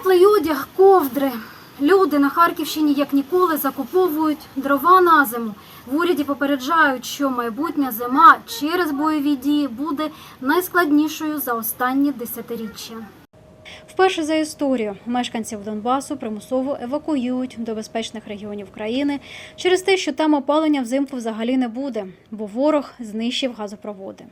Теплий одяг, ковдри. Люди на Харківщині як ніколи закуповують дрова на зиму. В уряді попереджають, що майбутня зима через бойові дії буде найскладнішою за останні десятиріччя. Вперше за історію мешканців Донбасу примусово евакуюють до безпечних регіонів країни через те, що там опалення взимку взагалі не буде, бо ворог знищив газопроводи.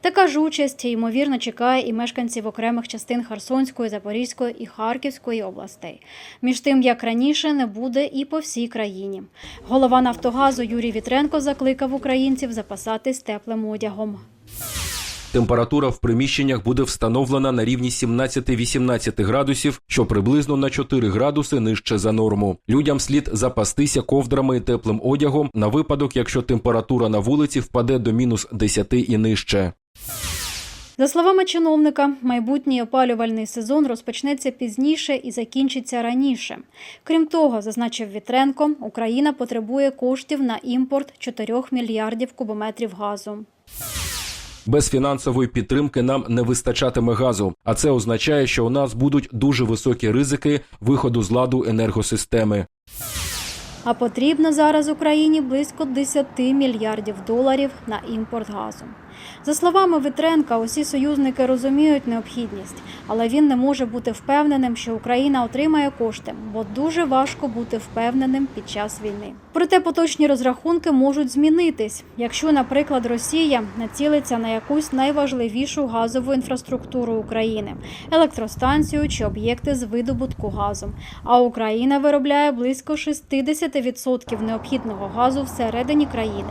Така ж участь ймовірно чекає і мешканців окремих частин Херсонської, Запорізької і Харківської областей. Між тим, як раніше, не буде і по всій країні. Голова Нафтогазу Юрій Вітренко закликав українців запасатись теплим одягом. Температура в приміщеннях буде встановлена на рівні 17-18 градусів, що приблизно на 4 градуси нижче за норму. Людям слід запастися ковдрами і теплим одягом на випадок, якщо температура на вулиці впаде до мінус 10 і нижче. За словами чиновника, майбутній опалювальний сезон розпочнеться пізніше і закінчиться раніше. Крім того, зазначив Вітренко, Україна потребує коштів на імпорт 4 мільярдів кубометрів газу. Без фінансової підтримки нам не вистачатиме газу, а це означає, що у нас будуть дуже високі ризики виходу з ладу енергосистеми. А потрібно зараз Україні близько 10 мільярдів доларів на імпорт газу. За словами Вітренка, усі союзники розуміють необхідність, але він не може бути впевненим, що Україна отримає кошти, бо дуже важко бути впевненим під час війни. Проте поточні розрахунки можуть змінитись, якщо, наприклад, Росія націлиться на якусь найважливішу газову інфраструктуру України електростанцію чи об'єкти з видобутку газу. А Україна виробляє близько 60% необхідного газу всередині країни,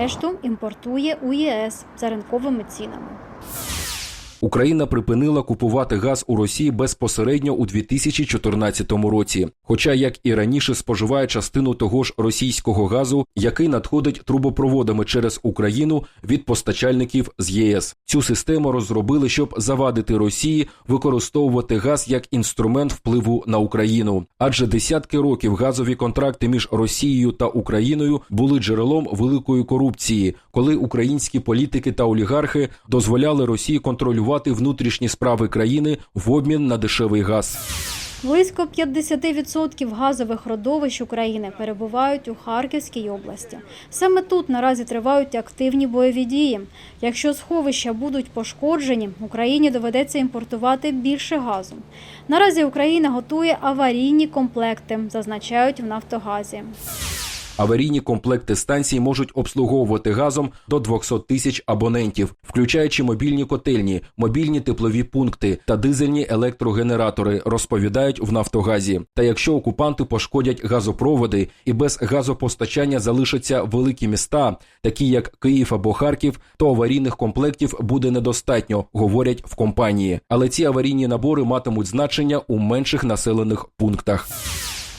решту імпортує у ЄС за ринковими цінами. Україна припинила купувати газ у Росії безпосередньо у 2014 році. Хоча, як і раніше, споживає частину того ж російського газу, який надходить трубопроводами через Україну від постачальників з ЄС. Цю систему розробили, щоб завадити Росії використовувати газ як інструмент впливу на Україну. Адже десятки років газові контракти між Росією та Україною були джерелом великої корупції, коли українські політики та олігархи дозволяли Росії контролювати внутрішні справи країни в обмін на дешевий газ. Близько 50% газових родовищ України перебувають у Харківській області. Саме тут наразі тривають активні бойові дії. Якщо сховища будуть пошкоджені, Україні доведеться імпортувати більше газу. Наразі Україна готує аварійні комплекти, зазначають в Нафтогазі. Аварійні комплекти станцій можуть обслуговувати газом до 200 тисяч абонентів, включаючи мобільні котельні, мобільні теплові пункти та дизельні електрогенератори, розповідають в Нафтогазі. Та якщо окупанти пошкодять газопроводи і без газопостачання залишаться великі міста, такі як Київ або Харків, то аварійних комплектів буде недостатньо, говорять в компанії. Але ці аварійні набори матимуть значення у менших населених пунктах.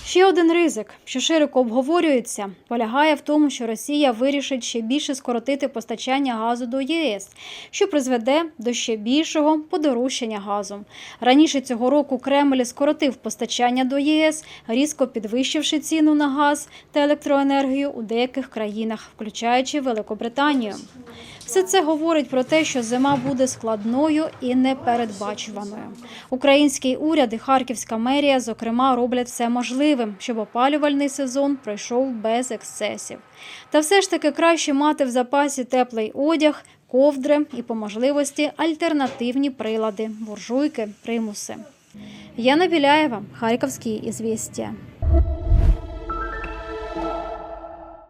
Ще один ризик, що широко обговорюється, полягає в тому, що Росія вирішить ще більше скоротити постачання газу до ЄС, що призведе до ще більшого подорожчання газу. Раніше цього року Кремль скоротив постачання до ЄС, різко підвищивши ціну на газ та електроенергію у деяких країнах, включаючи Великобританію. Все це говорить про те, що зима буде складною і непередбачуваною. Український уряд і Харківська мерія, зокрема, роблять все можливе, щоб опалювальний сезон пройшов без ексцесів. Та все ж таки краще мати в запасі теплий одяг, ковдри і по можливості альтернативні прилади, буржуйки, примуси. Яна Біляєва, Харківські ізвістія.